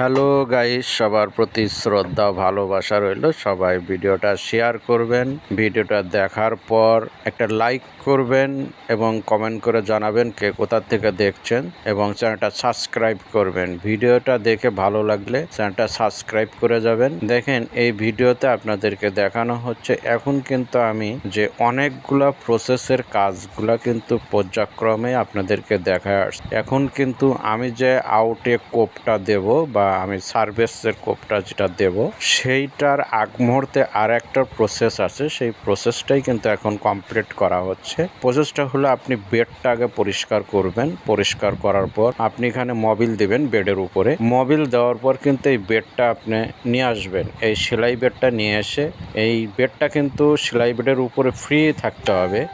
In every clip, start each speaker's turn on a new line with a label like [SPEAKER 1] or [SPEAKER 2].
[SPEAKER 1] Hello guys, সবার প্রতি শ্রদ্ধা ভালোবাসা রইল। সবাই ভিডিওটা শেয়ার করবেন। ভিডিওটা দেখার পর একটা লাইক করবেন এবং কমেন্ট করে জানাবেন কে কোথা থেকে দেখছেন এবং চ্যানেলটা সাবস্ক্রাইব করবেন। ভিডিওটা দেখে ভালো লাগলে চ্যানেলটা সাবস্ক্রাইব করে যাবেন। দেখেন, এই ভিডিওতে আপনাদেরকে দেখানো হচ্ছে, এখন কিন্তু আমি যে অনেকগুলা প্রসেসের কাজগুলা কিন্তু পর্যায়ক্রমে আপনাদেরকে দেখায় আসছি। এখন কিন্তু আমি যে আউটে কোপটা দেব বা আমি সার্ভিসের কোপটা যেটা দেব, সেইটার আগ মুহূর্তে আর একটা প্রসেস আছে। সেই প্রসেসটাই কিন্তু এখন কমপ্লিট করা হচ্ছে। প্রসেসটা হলো আপনি বেডটা আগে পরিষ্কার করবেন। পরিষ্কার করার পর আপনি এখানে মোবিল দেবেন বেডের উপরে। মোবিল দেওয়ার পর কিন্তু এই বেডটা আপনি নিয়ে আসবেন। এই সেলাই বেডটা নিয়ে এসে, এই বেডটা কিন্তু সেলাই বেডের উপরে ফ্রি থাকতে হবে।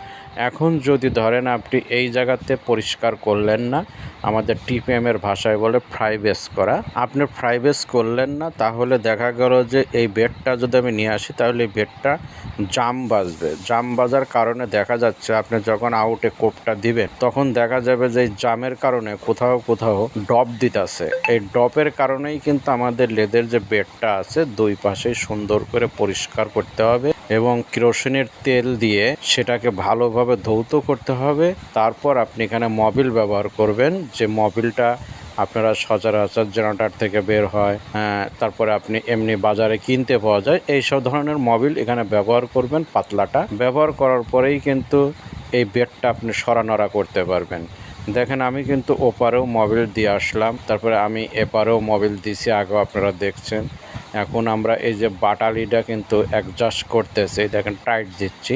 [SPEAKER 1] এখন যদি ধরেন আপনি এই জায়গাতে পরিষ্কার করলেন না, আমাদের টিপিএম এর ভাষায় বলে ফ্রাই বেস করা। আপনি ফ্রাই বেস করলেন না, তাহলে দেখা গেল যে এই বেডটা যদি আমি নিয়ে আসি, তাহলে এই বেডটা জাম বাজবে। জাম বাজার কারণে দেখা যাচ্ছে আপনি যখন আউটে কোপটা দিবেন, তখন দেখা যাবে যে এই জামের কারণে কোথাও কোথাও ডপ দিতেছে। এই ডপের কারণেই কিন্তু আমাদের লেদের যে বেডটা আছে, দুই পাশেই সুন্দর করে পরিষ্কার করতে হবে। এবং কেরোসিনের তেল দিয়ে সেটাকে ভালোভাবে ধৌত করতে হবে। তারপর আপনি এখানে মবিল ব্যবহার করবেন যে মবিলটা আপনারা সচরাচর জেনারেটার থেকে বের হয়। হ্যাঁ, তারপরে আপনি এমনি বাজারে কিনতে পাওয়া যায়। এই সব ধরনের মবিল এখানে ব্যবহার করবেন পাতলাটা। ব্যবহার করার পরেই কিন্তু এই বেডটা আপনি সরানড়া করতে পারবেন। দেখেন আমি কিন্তু ওপারেও মবিল দিয়ে আসলাম। তারপরে আমি এপারেও মবিল দিছি আগেও আপনারা দেখছেন। এখন আমরা এই যে বাটালিটা কিন্তু অ্যাডজাস্ট করতেছি দেখেন টাইট দিচ্ছি,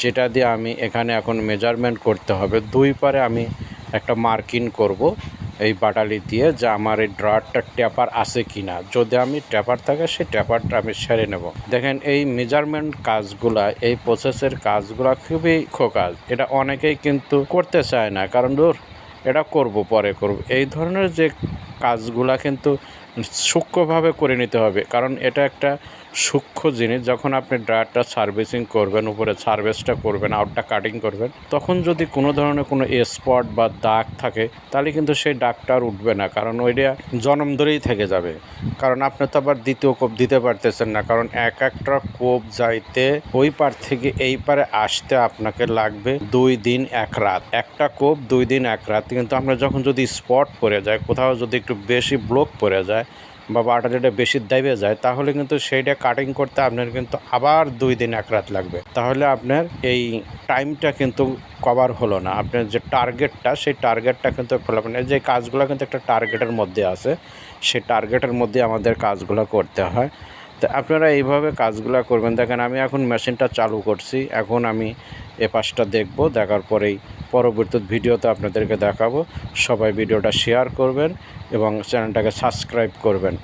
[SPEAKER 1] যেটা দিয়ে আমি এখানে এখন মেজারমেন্ট করতে হবে। দুই পারে আমি একটা মার্কিং করব এই বাটালি দিয়ে যে আমার এই ড্রয়ারটা ট্যাপার আছে কি না যদি আমি ট্যাপার থাকে, সেই ট্যাপারটা আমি সেরে নেব। দেখেন এই মেজারমেন্ট কাজগুলা, এই প্রসেসের কাজগুলা খুবই খোকাজ। এটা অনেকেই কিন্তু করতে চায় না, কারণ ধর, এটা করব, পরে করব। এই ধরনের যে কাজগুলা কিন্তু সূক্ষ্মভাবে করে নিতে হবে। কারণ এটা একটা সূক্ষ্ম জিনিস, যখন আপনি ড্রায়ারটা সার্ভিসিং করবেন, উপরে সার্ভিসটা করবেন, আউটটা কাটিং করবেন, তখন যদি কোনো ধরনের কোনো স্পট বা দাগ থাকে, তাহলে কিন্তু সেই দাগটা আর উঠবে না, কারণ ওইটা জনম ধরেই থেকে যাবে। কারণ আপনি তো আবার দ্বিতীয় কোপ দিতে পারতেছেন না, কারণ এক একটা কোপ যাইতে ওই পার থেকে এই পারে আসতে আপনাকে লাগবে দুই দিন, এক রাত। একটা কোপ দুই দিন, এক রাত। কিন্তু আমরা যখন যদি স্পট পড়ে যায় কোথাও যদি একটু বেশি ব্লক পড়ে যায় বা বাটারিটা বেশি দাইবে যায়, তাহলে কিন্তু সেইটা কাটিং করতে আপনার কিন্তু আবার দুই দিন এক রাত লাগবে। তাহলে আপনার এই টাইমটা কিন্তু কভার হলো না। আপনার যে টার্গেটটা সেই টার্গেটটা কিন্তু ফলাফল না যে কাজগুলো কিন্তু একটা টার্গেটের মধ্যে আছে, সেই টার্গেটের মধ্যে আমাদের কাজগুলো করতে হয়। তো আপনারা এইভাবে কাজগুলো করবেন। দেখেন, আমি এখন মেশিনটা চালু করছি। এখন আমি এ পাশটা দেখব, দেখার পরেই পরবর্তী ভিডিওতে আপনাদেরকে দেখাবো। সবাই ভিডিওটা শেয়ার করবেন এবং চ্যানেলটাকে সাবস্ক্রাইব করবেন।